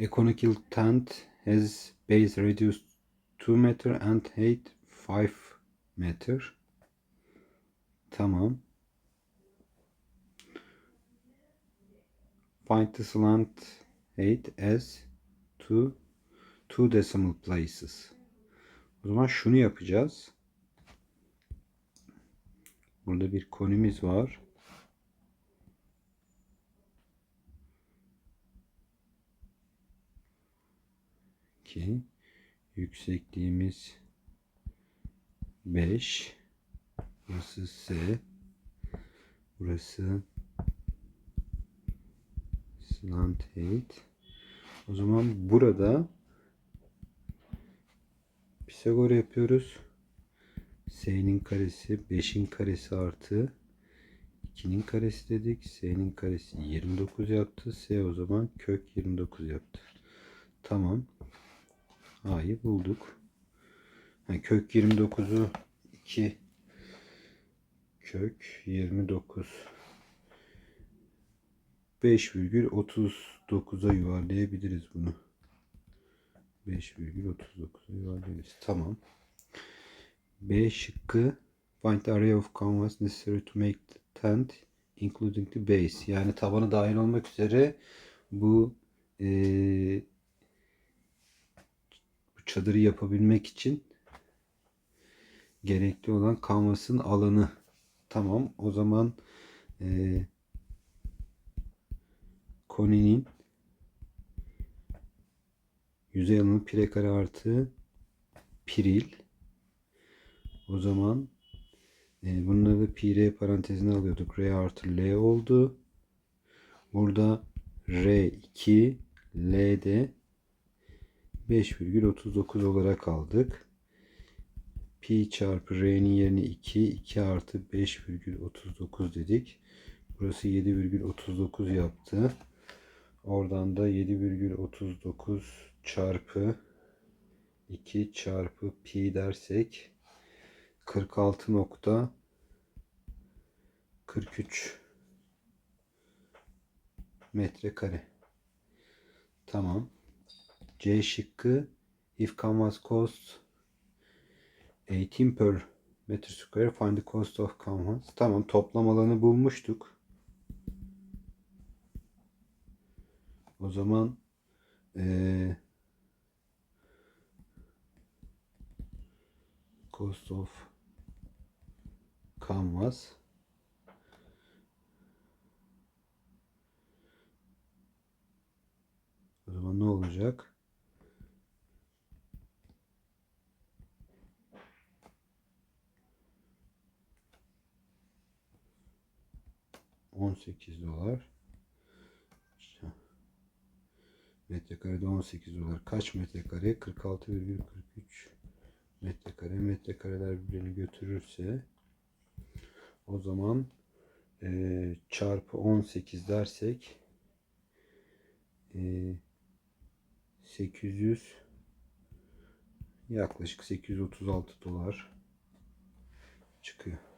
A conical tent has base radius 2 meter and height 5 meter. Tamam. Find the slant height as to two decimal places. O zaman şunu yapacağız. Burada bir konimiz var. Ki yüksekliğimiz 5 burası S burası slant height o zaman burada Pisagor yapıyoruz S'nin karesi 5'in karesi artı 2'nin karesi dedik. S'nin karesi 29 yaptı. S o zaman kök 29 yaptı. Tamam. A'yı bulduk. Ha, kök 29'u 2 kök 29 5,39'a yuvarlayabiliriz bunu. 5,39'a yuvarlayabiliriz. Tamam. B şıkkı find the area of canvas necessary to make the tent including the base. Yani tabanı dahil olmak üzere bu eee çadırı yapabilmek için gerekli olan kanvasın alanı. Tamam. O zaman eee koninin yüzey alanı pire kare artı piril. O zaman e, bunları pi r parantezine alıyorduk. R artı L oldu. Burada R2 L'de 5,39 olarak aldık. Pi çarpı R'nin yerine 2, 2 artı 5,39 dedik. Burası 7,39 yaptı. Oradan da 7,39 çarpı 2 çarpı pi dersek 46 nokta 43 metrekare. Tamam. C şıkkı if canvas cost 18 per metre square find the cost of canvas. Tamam toplam alanı bulmuştuk. O zaman eee cost of canvas o zaman ne olacak? On sekiz dolar. İşte metrekarede 18 dolar. Kaç metrekare? 46,43 metrekare. Metrekareler birbirini götürürse o zaman e, çarpı 18 dersek e, 800 yaklaşık 836 dolar çıkıyor.